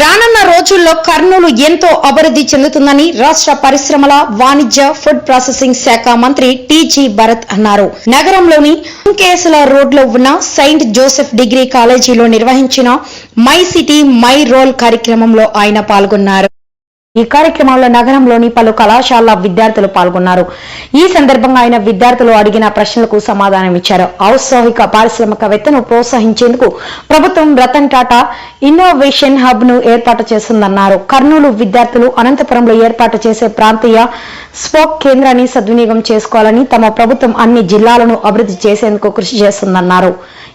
రానున్న రోజుల్లో కర్నూలు ఎంతో అభివృద్ధి చెందుతుందని రాష్ట్ర పరిశ్రమల వాణిజ్య ఫుడ్ ప్రాసెసింగ్ శాఖ మంత్రి టీజీ భరత్ అన్నారు. నగరంలోని కేసుల రోడ్లో ఉన్న సెయింట్ జోసెఫ్ డిగ్రీ కాలేజీలో నిర్వహించిన మై సిటీ మై రోల్ కార్యక్రమంలో ఆయన పాల్గొన్నారు. ఈ కార్యక్రమంలో నగరంలోని పలు కళాశాలల విద్యార్థులు పాల్గొన్నారు. ఈ సందర్భంగా ఆయన విద్యార్థులు అడిగిన ప్రశ్నలకు సమాధానం ఇచ్చారు. ఔత్సాహిక పారిశ్రామికవేత్తను ప్రోత్సహించేందుకు ప్రభుత్వం రతన్ టాటా ఇన్నోవేషన్ హబ్ను ఏర్పాటు చేస్తుందన్నారు. కర్నూలు విద్యార్థులు అనంతపురంలో ఏర్పాటు చేసే ప్రాంతీయ స్పోక్ కేంద్రాన్ని సద్వినియోగం చేసుకోవాలని తమ ప్రభుత్వం అన్ని జిల్లాలను అభివృద్ధి చేసేందుకు కృషి చేస్తుందన్నారు.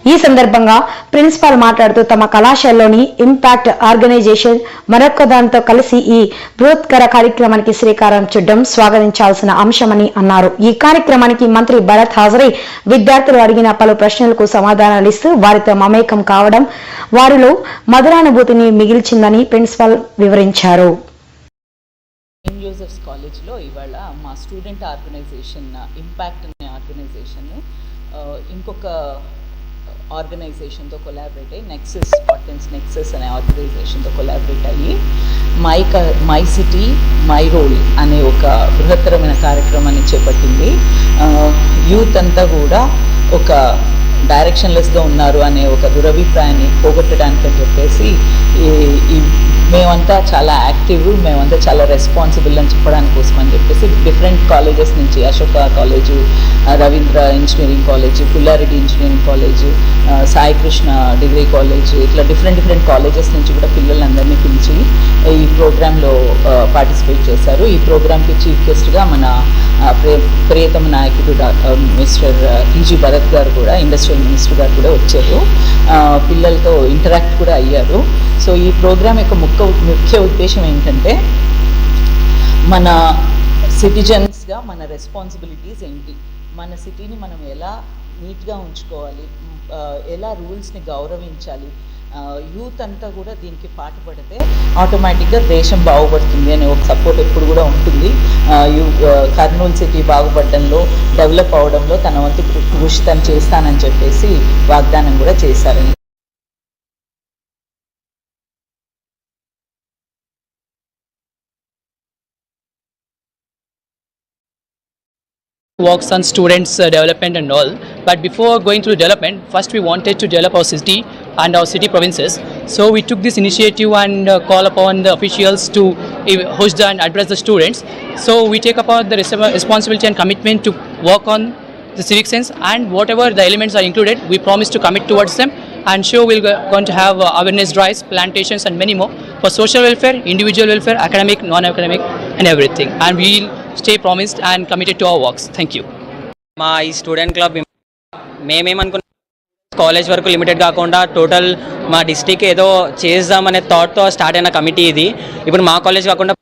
ఈ సందర్భంగా ప్రిన్సిపాల్ మాట్లాడుతూ తమ కళాశాలలోని ఇంపాక్ట్ ఆర్గనైజేషన్ మరొక దానితో కలిసి ఈ బృహత్కర కార్యక్రమానికి శ్రీకారం చుట్టడం స్వాగతించాల్సిన అంశమని అన్నారు. ఈ కార్యక్రమానికి మంత్రి భరత్ హాజరై విద్యార్థులు అడిగిన పలు ప్రశ్నలకు సమాధానాలు ఇస్తూ వారితో మమేకం కావడం వారిలో మధురానుభూతిని మిగిల్చిందని ప్రిన్సిపాల్ వివరించారు. జోసెఫ్స్ కాలేజ్లో ఇవాళ మా స్టూడెంట్ ఆర్గనైజేషన్ ఇంపాక్ట్ అనే ఆర్గనైజేషన్ ఇంకొక ఆర్గనైజేషన్తో కొలాబరేట్ అయ్యి నెక్సెస్ స్పాటెన్స్ నెక్సెస్ అనే ఆర్గనైజేషన్తో కొలాబరేట్ అయ్యి మై క మై సిటీ మై రోల్ అనే ఒక బృహత్తరమైన కార్యక్రమాన్ని చేపట్టింది. యూత్ అంతా కూడా ఒక డైరెక్షన్లెస్గా ఉన్నారు అనే ఒక దురభిప్రాయాన్ని పోగొట్టడానికి చెప్పేసి ఈ మేమంతా చాలా యాక్టివ్ మేమంతా చాలా రెస్పాన్సిబుల్ అని చెప్పడానికి కోసం అని చెప్పేసి డిఫరెంట్ కాలేజెస్ నుంచి Ashoka college Ravindra engineering college Pullareddy engineering college Sai Krishna degree college ఇట్లా డిఫరెంట్ డిఫరెంట్ కాలేజెస్ నుంచి కూడా పిల్లలందరినీ పిలిచి ఈ ప్రోగ్రాంలో పార్టిసిపేట్ చేశారు. ఈ ప్రోగ్రాంకి చీఫ్ గెస్ట్గా మన ప్రే ప్రియతమ నాయకుడు డా- మిస్టర్ టీజీ భరత్ గారు కూడా ఇండస్ట్రియల్ మినిస్టర్ గారు కూడా వచ్చారు. పిల్లలతో ఇంటరాక్ట్ కూడా అయ్యారు. సో ఈ ప్రోగ్రాం యొక్క ముఖ్య ముఖ్య ఉద్దేశం ఏంటంటే మన సిటిజన్స్గా మన రెస్పాన్సిబిలిటీస్ ఏంటి? మన సిటీని మనం ఎలా నీట్గా ఉంచుకోవాలి? ఎలా రూల్స్ని గౌరవించాలి? యూత్ అంతా కూడా దీనికి పాటుపడితే ఆటోమేటిక్గా దేశం బాగుపడుతుంది అనే ఒక సపోర్ట్ ఎప్పుడు కూడా ఉంటుంది. యూ కర్నూలు సిటీ బాగుపడడంలో డెవలప్ అవడంలో తన వంతు కృషి తను చేస్తానని చెప్పేసి వాగ్దానం కూడా చేశారని works on students' uh, development and all. But before going through development, first we wanted to develop our city and our city provinces. So we took this initiative and uh, call upon the officials to uh, host and address the students. So we take upon the responsibility and commitment to work on the civic sense and whatever the elements are included, we promise to commit towards them. And sure, we're going to have uh, awareness drives, plantations, and many more for social welfare, individual welfare, academic, non-academic, and everything. And we'll stay promised and committed to our works thank you మా ఈ student club మేమేమనుకున్నాం college వరకు limited కాకుండా total మా district ఏదో చేద్దామనే థాట్తో start అయిన committee ఇది. ఇప్పుడు మా కాలేజ్ కాకుండా